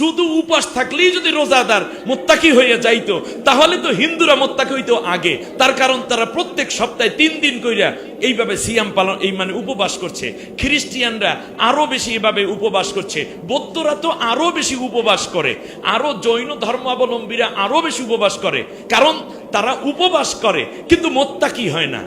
শুধু উপাস থাকলেই যদি রোজাদার মোত্তাকি হয়ে যাইতো, তাহলে তো হিন্দুরা মোত্তাকি হইতো আগে। তার কারণ তারা প্রত্যেক সপ্তাহে তিন দিন কইরা এইভাবে সিয়াম পালন, এই মানে উপবাস করছে। খ্রিস্টিয়ানরা আরও বেশি এভাবে উপবাস করছে। বৌদ্ধরা তো আরও বেশি উপবাস করে। আরও জৈন ধর্মাবলম্বীরা আরও বেশি উপবাস করে। কারণ তারা উপবাস করে, কিন্তু মোত্তাকি হয় না।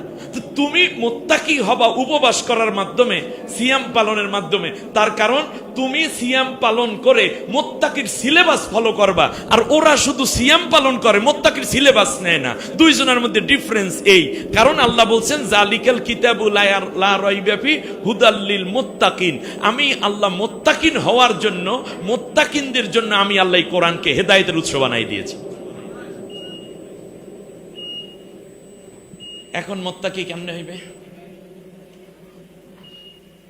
তুমি মোত্তাকি হবা উপবাস করার মাধ্যমে, সিয়াম পালনের মাধ্যমে। তার কারণ, তুমি সিয়াম পালন করে মোত্তাকির সিলেবাস ফলো করবা, আর ওরা শুধু সিয়াম পালন করে, মোত্তাকির সিলেবাস নেয় না। দুইজনের মধ্যে ডিফারেন্স এই। কারণ আল্লাহ বলছেন, জালিকাল কিতাবুল লা রাইবাফি হুদাল্লিল মুত্তাকিন। আমি আল্লাহ মোত্তাকিন হওয়ার জন্য, মোত্তাকিনদের জন্য আমি আল্লাহ কোরআনকে হেদায়েতের উৎস বানাই দিয়েছি। এখন মোত্তাকি কেমনে হইবে?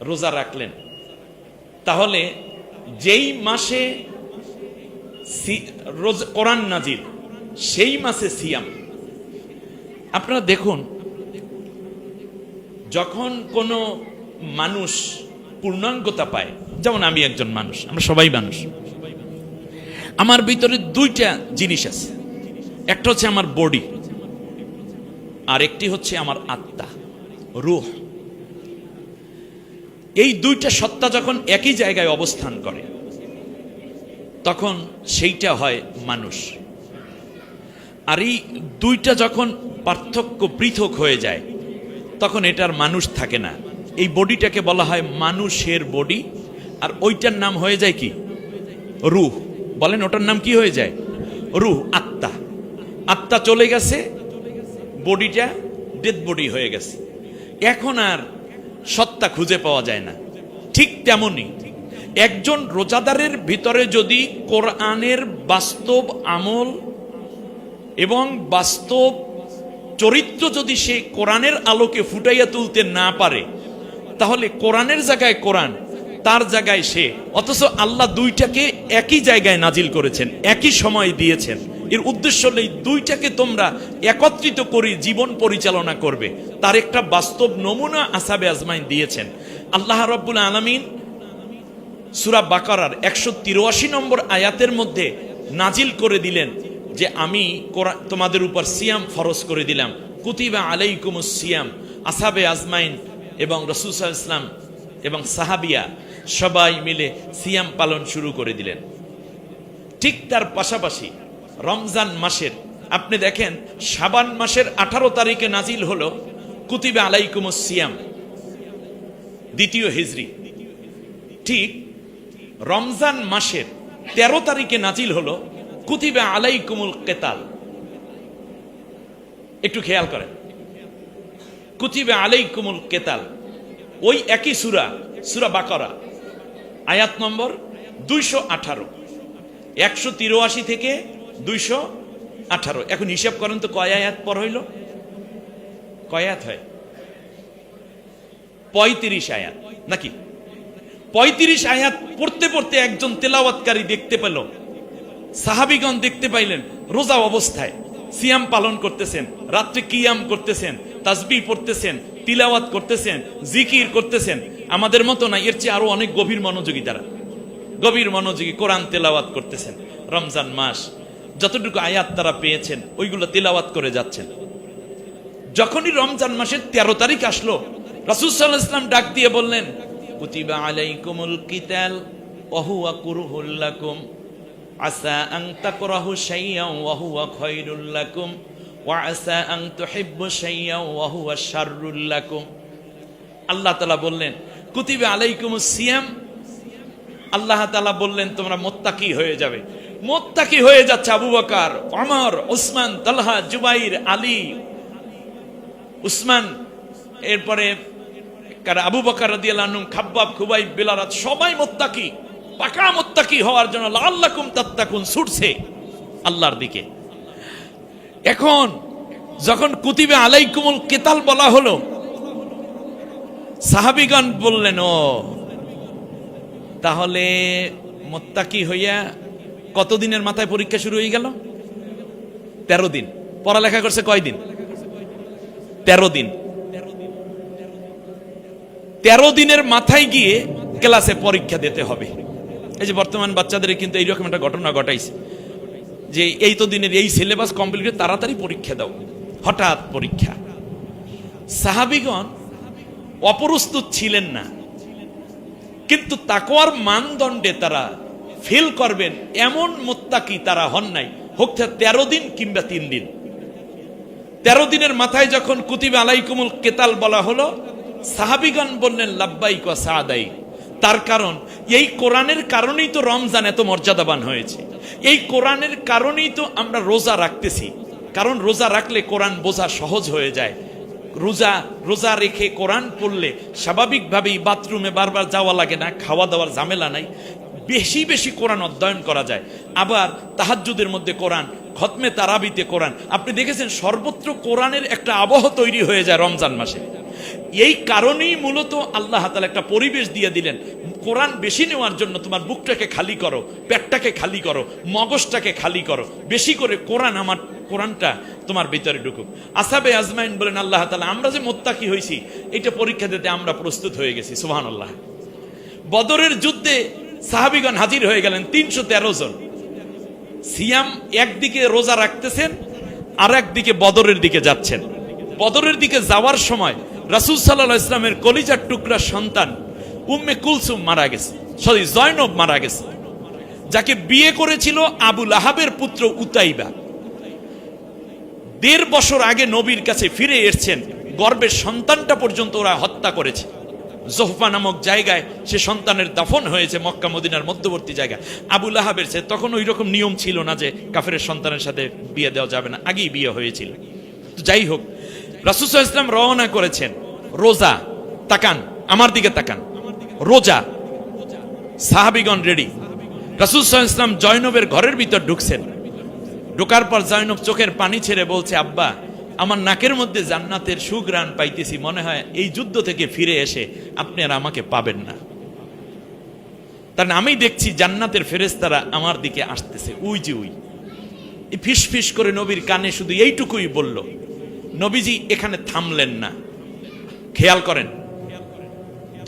রোজা রাখলেন। তাহলে যেই মাসে কোরআন নাজির সেই মাসে সিয়াম। আপনারা দেখুন, যখন কোনো মানুষ পূর্ণাঙ্গতা পায়, যেমন আমি একজন মানুষ, আমরা সবাই মানুষ। আমার ভিতরে দুইটা জিনিস আছে। একটা হচ্ছে আমার বডি। আর একটি হচ্ছে আমার আত্মা, রুহ। এই দুইটা সত্তা যখন একই জায়গায় অবস্থান করে, তখন সেইটা হয় মানুষ। আর এই দুইটা যখন পার্থক্য পৃথক হয়ে যায়, তখন এটার মানুষ থাকে না। এই বডিটাকে বলা হয় মানুষের বডি, আর ওইটার নাম হয়ে যায় কি? রুহ। বলেন, ওটার নাম কি হয়ে যায়? রুহ, আত্মা। আত্মা চলে গেছে বডিটা ডেড বডি হয়ে গেছে। এখন আর সত্তা খুঁজে পাওয়া যায় না। ঠিক তেমনই একজন রোজাদারের ভিতরে যদি কোরআনের বাস্তব আমল এবং বাস্তব চরিত্র যদি সে কোরআনের আলোকে ফুটাইয়া তুলতে না পারে, তাহলে কোরআনের জায়গায় কোরআন, তার জায়গায় সে। অথচ আল্লাহ দুইটাকে একই জায়গায় নাজিল করেছেন, একই সময় দিয়েছেন। এর উদ্দেশ্য এই দুইটাকে তোমরা একত্রিত করে জীবন পরিচালনা করবে। তার একটা বাস্তব নমুনা আসাবে আজমাইন দিয়েছেন। আল্লাহ রব্বুল আলমিন সুরা বাকারার একশো তিরাশি নম্বর আয়াতের মধ্যে নাজিল করে দিলেন যে আমি তোমাদের উপর সিয়াম ফরজ করে দিলাম। কুতিবা আলাইকুম সিয়াম, আসাবে আজমাইন এবং রসুল ইসলাম এবং সাহাবিয়া সবাই মিলে সিয়াম পালন শুরু করে দিলেন। ঠিক তার পাশাপাশি রমজান মাসের, আপনি দেখেন সাবান মাসের আঠারো তারিখে নাজিল হলো কুতিবে আলাইকুম সিয়াম, দ্বিতীয় হিজরি। ঠিক রমজান মাসের তেরো তারিখে নাজিল হলো কুতিবে আলাইকুমুল কেতাল। একটু খেয়াল করেন। কুতিবে আলাইকুমুল কেতাল, ওই একই সুরা সুরা বাকরা, আয়াত নম্বর দুইশো আঠারো, একশো তিরাশি থেকে দুইশো আঠারো। এখন হিসাব করেন তো কয় আয়াত পর হইল? কয় আয়াত হয়? পঁয়ত্রিশ আয়াত। নাকি? পঁয়ত্রিশ আয়াত পড়তে পড়তে একজন তেলাওয়াতকারী দেখতে পেল। সাহাবিগণ দেখতে পাইলেন রোজা অবস্থায়। সিয়াম পালন করতেছেন, রাত্রে কিয়াম করতেছেন তাসবি পড়তেছেন, তিলাওয়াত করতেছেন, জিকির করতেছেন। আমাদের মতো না, এর চেয়ে আরও অনেক গভীর মনোযোগী তারা। গভীর মনোযোগী কোরআন তেলাওয়াত করতেছেন। রমজান মাস যতটুকু আয়াত তারা পেয়েছেন, ওইগুলো তেলাওয়াত করে যাচ্ছেন। যখনই রমজান মাসের তেরো তারিখ আসলো, রাসুল ইসলাম ডাক দিয়ে বললেন, কুতিবা আলাইকুমুল আসা আং আল্লাহ বললেন, কুতিবা আলাইকুমুস সিয়াম? আল্লাহ তাআলা বললেন, তোমরা মোত্তাকি হয়ে যাবে। মোত্তাকি হয়ে যাচ্ছে আবু বকার, ওমর, উসমান, তালহা, জুবাইর, আলী। উসমান, এরপরে আবু বকার রাদিয়াল্লাহু আনহু, খাব্বাব খুবাই বেলারাত, সবাই মোত্তাকি। পাকা মোত্তাকি হওয়ার জন্য লাল্লাকুম তাত্তাকুন, ছুটছে আল্লাহর দিকে। এখন যখন কুতিবে আলাইকুমুল কেতাল বলা হলো, সাহাবিগণ বললেন, ও, তাহলে মোত্তাকি হইয়া কতদিনের মাথায় পরীক্ষা শুরু হয়ে গেল? তেরো দিন। পড়ালেখা করছে কয়দিন তেরো দিন। তেরো দিনের মাথায় গিয়ে ক্লাসে পরীক্ষা দিতে হবে। এই যে বর্তমান বাচ্চাদের কিন্তু এইরকম একটা ঘটনা ঘটাইছে যে এই তো দিনের এই সিলেবাস কমপ্লিট করে তাড়াতাড়ি পরীক্ষা দাও। হঠাৎ পরীক্ষা। সাহাবিগণ অপ্রস্তুত ছিলেন না। কিন্তু তাকওয়ার মানদণ্ডে তারা ফেল করবেন, এমন মোত্তাকি তারা হন নাই। হোক তেরো দিন কিংবা তিন দিন। তেরো দিনের মাথায় যখন কুতিবে আলাইকুমুল কেতাল বলা হলো, সাহাবিগণ বললেন, লাব্বাইক সাদাই তার কারণ, এই কোরআনের কারণেই তো রমজান এত মর্যাদাবান হয়েছে। এই কোরআনের কারণেই তো আমরা রোজা রাখতেছি। কারণ রোজা রাখলে কোরআন বোঝা সহজ হয়ে যায়। রোজা রোজা রেখে কোরআন পড়লে স্বাভাবিকভাবেই বাথরুমে বারবার যাওয়া লাগে না খাওয়া দাওয়ার ঝামেলা নাই। বেশি বেশি কোরআন অধ্যয়ন করা যায়। আবার তাহাজ্জুদের মধ্যে কোরআন, খতমে তারাবিতে কোরআন। আপনি দেখেছেন সর্বত্র কোরআনের একটা আবহ তৈরি হয়ে যায় রমজান মাসে। এই কারণেই মূলত আল্লাহ তালা একটা পরিবেশ দিয়ে দিলেন, কোরআন বেশি নেওয়ার জন্য তোমার বুকটাকে খালি করো, পেটটাকে খালি করো, মগজটাকে খালি করো। বেশি করে কোরআন আমার, কোরআনটা তোমার ভিতরে ঢুকুক। আসাবে আজমাইন বলেন আল্লাহ তালা আমরা যে মোত্তাকি হয়েছি এটা পরীক্ষা দিতে আমরা প্রস্তুত হয়ে গেছি সুহান আল্লাহ বদরের যুদ্ধে সাহাবিগণ হাজির হয়ে গেলেন তিনশো তেরো জন। সিয়াম একদিকে রোজা রাখতেছেন আর একদিকে বদরের দিকে যাচ্ছেন। বদরের দিকে যাওয়ার সময় রাসুল সাল্লাহ ইসলামের কলিজার টুকরা সন্তান উম্মে কুলসুম মারা গেছে, সরি, জয়নব মারা গেছে, যাকে বিয়ে করেছিল আবুল আহাবের পুত্র উতাইবা। দেড় বছর আগে নবীর কাছে ফিরে এসছেন, গর্বের সন্তানটা পর্যন্ত ওরা হত্যা করেছে। জোহফা নামক জায়গায় সে সন্তানের দাফন হয়েছে, মক্কা, মদিনার মধ্যবর্তী জায়গা। আবুল আহাবের সে তখন ওই রকম নিয়ম ছিল না যে কাফের সন্তানের সাথে বিয়ে দেওয়া যাবে না, আগেই বিয়ে হয়েছিল। তো যাই হোক রাসুসাহ ইসলাম রওনা করেছেন, রোজা, তাকান, আমার দিকে তাকান, রোজা, সাহাবিগণ রেডি রাসুল ইসলাম জয়নবের ঘরের ভিতর ঢুকছেন। ঢোকার পর জয়নব চোখের পানি ছেড়ে বলছে, আব্বা আমার নাকের মধ্যে জান্নাতের সুগ্রাণ পাইতেছি, মনে হয় এই যুদ্ধ থেকে ফিরে এসে আপনি আর আমাকে পাবেন না। তার আমি দেখছি জান্নাতের ফেরেস্তারা আমার দিকে আসতেছে, উই যে উই। ফিস ফিস করে নবীর কানে শুধু এইটুকুই বলল, নবীজি এখানে থামলেন না। খেয়াল করেন,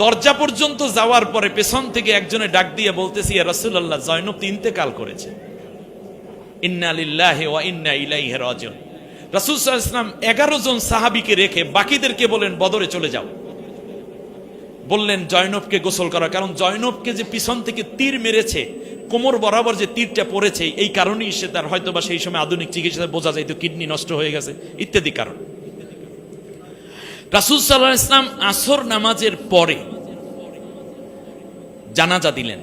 দরজা পর্যন্ত যাওয়ার পরে পেছন থেকে একজনে ডাক দিয়ে বলতেছি রসুল্লাহ জয়নব ইন্তেকাল করেছে। ইন্না লিল্লাহি ওয়া ইন্না ইলাইহি রাজিউন। রাসূল ওয়াসাল্লাম 11 জন সাহাবীকে রেখে বাকিদেরকে বলেন, বদরে চলে যাও। বললেন, জয়নবকে গোসল করা। কারণ জয়নবকে যে পিছন থেকে তীর মেরেছে, কোমর বরাবর যে তীরটা পড়েছে, এই কারণেই সে তার হয়তো বা সেই সময় আধুনিক চিকিৎসা বোঝা যায় তো কিডনি নষ্ট হয়ে গেছে, ইত্যাদি কারণ। রাসূল আলাইহি ইসলাম আসর নামাজের পরে জানাজা দিলেন।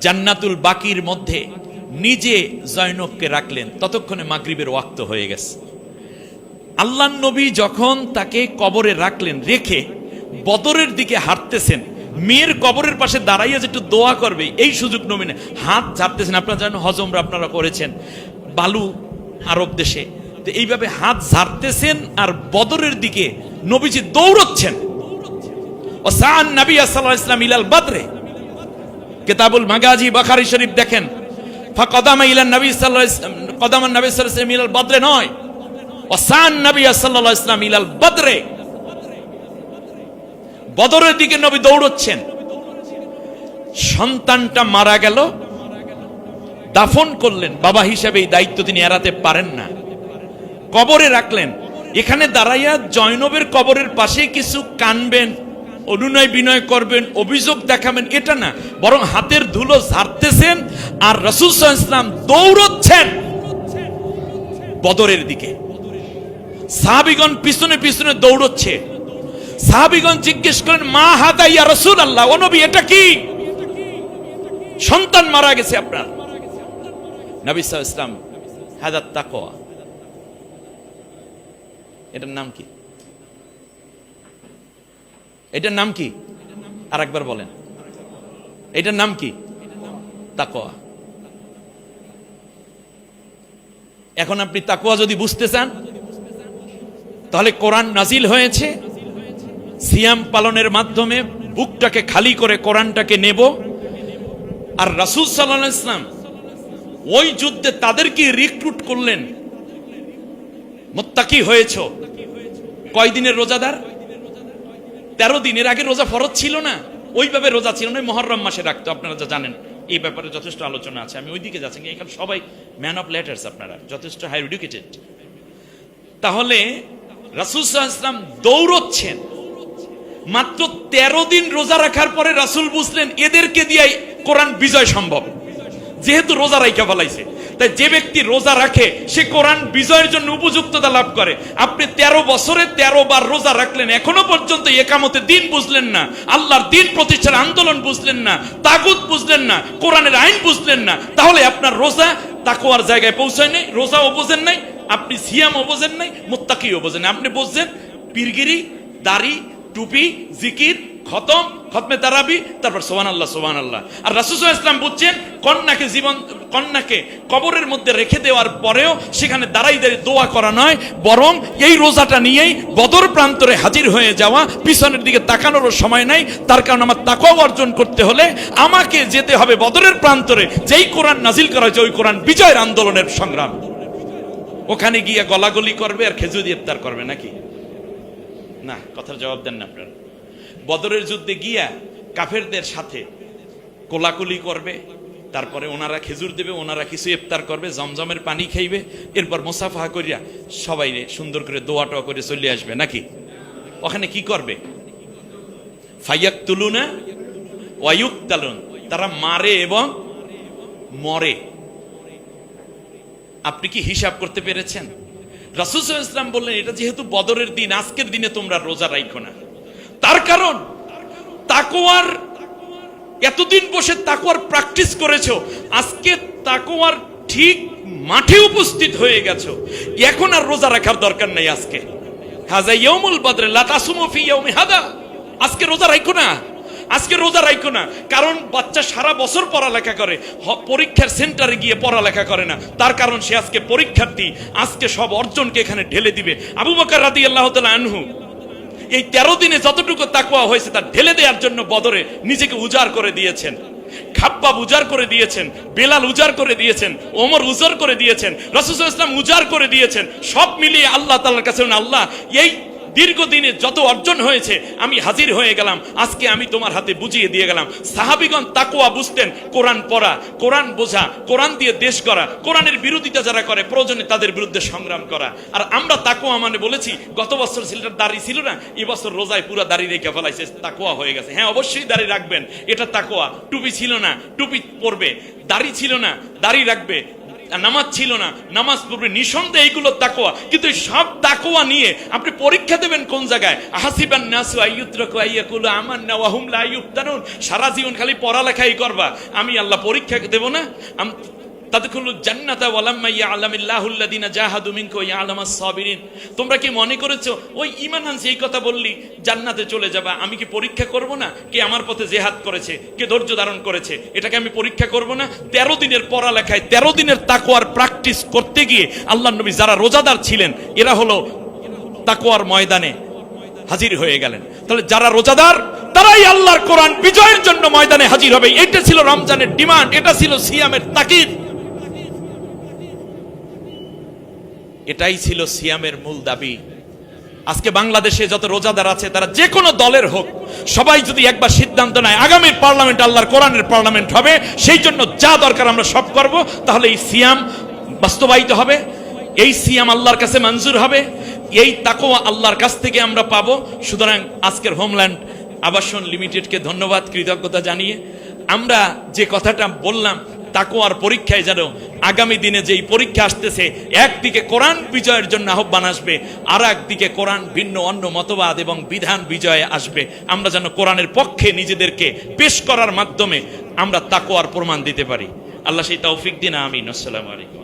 জান্নাতুল বাকির মধ্যে নিজে জয়নবকে রাখলেন, ততক্ষণে মাগরিবের ওয়াক্ত হয়ে গেছে। আল্লাহ নবী যখন তাকে কবরে রাখলেন, রেখে বদরের দিকে হাঁটতেছেন, মেয়ের কবরের পাশে দাঁড়াইয়া যে একটু দোয়া করবে, এই সুযোগ নমিনে হাত ঝাড়তেছেন, আপনারা জানেন হজমরা আপনারা করেছেন, বালু আরব দেশে। তো এইভাবে হাত ঝাড়তেছেন আর বদরের দিকে নবীজি দৌড়চ্ছেন। ও সান নবী আলাইহি ইসলাম ইলাল বাদরে। কিতাবুল মাগাজি, বাখারি শরীফ দেখেন বদরের দিকে নবী দৌড়চ্ছেন। সন্তানটা মারা গেল। দাফন করলেন। বাবা হিসেবে এই দায়িত্ব তিনি এড়াতে পারেন না। কবরে রাখলেন। এখানে দাঁড়াইয়া জয়নবের কবরের পাশে কিছু কানবেন। অনুনয় বিনয় করবেন, অভিযোগ দেখাবেন, এটা না। বরং হাতের ধুলো ঝাড়তেছেন আর রসুল ইসলাম দৌড়চ্ছেন বদরের দিকে। সাহাবিগণ পিছনে পিছনে দৌড়চ্ছে। সাহাবিগণ জিজ্ঞেস করেন, মা হাদা ইয়া রসুল আল্লাহ ও নবী, এটা কি? সন্তান মারা গেছে আপনার। নবী আলাইহি ইসলাম হাদাত তাকওয়া। এটার নাম কি? এটার নাম কি? আর একবার বলেন। এটার নাম কি? তাকোয়া এখন আপনি তাকোয়া যদি বুঝতে চান, তাহলে কোরআন নাজিল হয়েছে। সিয়াম পালনের মাধ্যমে বুকটাকে খালি করে কোরআনটাকে নেব। আর রাসুল সাল্লাহ ইসলাম ওই যুদ্ধে তাদেরকে রিক্রুট করলেন। মোত্তাকি হয়েছ। কয়দিনের রোজাদার? তেরো দিনের আগে রোজা ফরজ ছিল না। ওইভাবে রোজা ছিল না মহরম মাসে রাখতো, আপনারা যা জানেন। এই ব্যাপারে যথেষ্ট আলোচনা আছে, আমি ওইদিকে যাচ্ছি। এখানে সবাই ম্যান অফ লেটার্স আপনারা, যথেষ্ট হাই এডুকেটেড তাহলে রাসুল ইসলাম দৌড়চ্ছেন। মাত্র তেরো দিন রোজা রাখার পরে রাসুল বুঝলেন, এদেরকে দিয়ে কোরআন বিজয় সম্ভব। যেহেতু রোজা রাইখা ফেলাইছে। তাই যে ব্যক্তি রোজা রাখে, সে কোরআন বিজয়ের জন্য উপযুক্ততা লাভ করে আপনি তেরো বছরে তেরো বার রোজা রাখলেন, এখনও পর্যন্ত একামতে দিন বুঝলেন না, আল্লাহর দিন প্রতিষ্ঠার আন্দোলন বুঝলেন না, তাগুত বুঝলেন না, কোরআনের আইন বুঝলেন না, তাহলে আপনার রোজা তাকুয়ার জায়গায় পৌঁছায় নাই, রোজাও বোঝেন নাই, আপনি সিয়ামও বোঝেন নাই, মুত্তাকিও বোঝেন। আপনি বুঝছেন পীরগিরি, দাড়ি টুপি, জিকির, খতম, খতমে তারাবি, তারপর সোহান আল্লাহ সোহান আল্লাহ আর রাসুসা ইসলাম বুঝছেন, কন্যাকে জীবন, কন্যাকে কবরের মধ্যে রেখে দেওয়ার পরেও সেখানে দাঁড়াই দাঁড়িয়ে দোয়া করা নয়, বরং এই রোজাটা নিয়েই বদর প্রান্তরে হাজির হয়ে যাওয়া, পিছনের দিকে তাকানোরও সময় নাই, তার কারণ আমার তাকাও অর্জন করতে হলে আমাকে যেতে হবে বদরের প্রান্তরে, যেই কোরআন নাজিল করা হয়েছে, ওই কোরআন বিজয়ের আন্দোলনের সংগ্রাম। ওখানে গিয়ে গলাগলি করবে আর খেজুরি ইফতার করবে নাকি? না, কথার জবাব দেন না আপনারা। বদরের যুদ্ধে গিয়া কাফেরদের সাথে কোলাকুলি করবে, তারপরে ওনারা খেজুর দেবে, ওনারা কিছু ইফতার করবে, জমজমের পানি খাইবে, এরপর মোসাফা করিয়া সবাই সুন্দর করে দোয়া টোয়া করে চলে আসবে, নাকি? ওখানে কি করবে? ফাইয়াক তুলুনা তালুন তারা মারে এবং মরে। আপনি কি হিসাব করতে পেরেছেন? রাসুল ইসলাম বললেন, এটা যেহেতু বদরের দিন, আজকের দিনে তোমরা রোজা রাখো না। তার কারণ তাকোয়ার এতদিন বসে তাকোয়ার প্র্যাকটিস করেছ, আজকে তাকোয়ার ঠিক মাঠে উপস্থিত হয়ে গেছো। এখন আর রোজা রাখার দরকার নাই আজকে। হাজা ইয়মুল বদরে লাতাসুমু ফি ইয়াউমি হাদা আজকে রোজা রাখো না। আজকে রোজা রাখো না। কারণ বাচ্চা সারা বছর পড়ালেখা করে পরীক্ষার সেন্টারে গিয়ে পড়ালেখা করে না। তার কারণ সে আজকে পরীক্ষার্থী, আজকে সব অর্জনকে এখানে ঢেলে দিবে। আবু বকর রাদি আল্লাহ আনহু, এই তেরো দিনে যতটুকু তাকুয়া হয়েছে তা ঢেলে দেওয়ার জন্য বদরে নিজেকে উজাড় করে দিয়েছেন। খাপ্পাব উজাড় করে দিয়েছেন, বেলাল উজাড় করে দিয়েছেন, ওমর উজাড় করে দিয়েছেন, রসুল ইসলাম উজাড় করে দিয়েছেন। সব মিলিয়ে আল্লাহ তাল্লার কাছে আল্লাহ, এই দীর্ঘদিনে যত অর্জন হয়েছে, আমি হাজির হয়ে গেলাম। আজকে আমি তোমার হাতে বুঝিয়ে দিয়ে গেলাম। সাহাবিগণ তাকুয়া বুঝতেন, কোরআন পড়া, কোরআন বোঝা, কোরআন দিয়ে দেশ করা কোরআনের বিরোধিতা যারা করে, প্রয়োজনে তাদের বিরুদ্ধে সংগ্রাম করা। আর আমরা তাকুয়া মানে বলেছি, গত বছর ছেলেটার দাড়ি ছিল না এবছর রোজায় পুরো দাড়ি রেখে ফেলাইছে তাকুয়া হয়ে গেছে। হ্যাঁ অবশ্যই দাড়ি রাখবেন, এটা তাকুয়া টুপি ছিল না, টুপি পরবে, দাড়ি ছিল না, দাড়ি রাখবে নামাজ ছিল না, নামাজ পড়বে, নিঃসন্দেহে এইগুলো তাকোয়া কিন্তু এই সব তাকোয়া নিয়ে আপনি পরীক্ষা দেবেন কোন জায়গায়? হাসিবান নাসু আইয়ুদ্রকু আইয়াকুলু আমান্না ওয়া হুম লা ইউফতানুন সারা জীবন খালি পড়ালেখাই করবা। আমি আল্লাহ পরীক্ষা দেব না? আম- তাদখুলু জান্নাতা ওয়ালাম্মা ইয়ালামিল্লাহু আল্লাযিনা জাহাদু মিনকুম ওয়া ইয়ালামাস সাবিরিন। তোমরা কি মনে করেছ, ওই ঈমান আনছে এই কথা বললি, জান্নাতে চলে যাবা, আমি কি পরীক্ষা করব না? কে আমার পথে জেহাদ করেছে, কে ধৈর্য ধারণ করেছে, এটাকে আমি পরীক্ষা করব না? তেরো দিনের পড়ালেখায়, তেরো দিনের তাকওয়ার প্র্যাকটিস করতে গিয়ে আল্লাহ নবী যারা রোজাদার ছিলেন, এরা হলো তাকওয়ার ময়দানে হাজির হয়ে গেলেন। তাহলে যারা রোজাদার, তারাই আল্লাহর কোরআন বিজয়ের জন্য ময়দানে হাজির হবে। এটা ছিল রমজানের ডিমান্ড, এটা ছিল সিয়ামের তাকিদ। এটাই ছিল সিয়ামের মূল দাবি। আজকে বাংলাদেশে যত রোজাদার আছে, তারা যে কোনো দলের হোক, সবাই যদি একবার সিদ্ধান্ত নেয় আগামীর পার্লামেন্ট আল্লাহর কোরআনের পার্লামেন্ট হবে, সেই জন্য যা দরকার আমরা সব করব। তাহলে এই সিয়াম বাস্তবায়িত হবে, এই সিয়াম আল্লাহর কাছে মঞ্জুর হবে, এই তাকোয়া আল্লাহর কাছ থেকে আমরা পাবো। সুতরাং আজকের হোমল্যান্ড আবাসন লিমিটেডকে ধন্যবাদ, কৃতজ্ঞতা জানিয়ে আমরা যে কথাটা বললাম তাকোয়ার পরীক্ষায় যেন আগামী দিনে যেই পরীক্ষা আসতেছে, একদিকে কোরআন বিজয়ের জন্য আহ্বান আসবে আর একদিকে কোরআন ভিন্ন অন্য মতবাদ এবং বিধান বিজয়ে আসবে। আমরা যেন কোরআনের পক্ষে নিজেদেরকে পেশ করার মাধ্যমে আমরা তাকোয়ার প্রমাণ দিতে পারি। আল্লাহ সেই তৌফিক দিন, আমিন। আসসালামু আলাইকুম।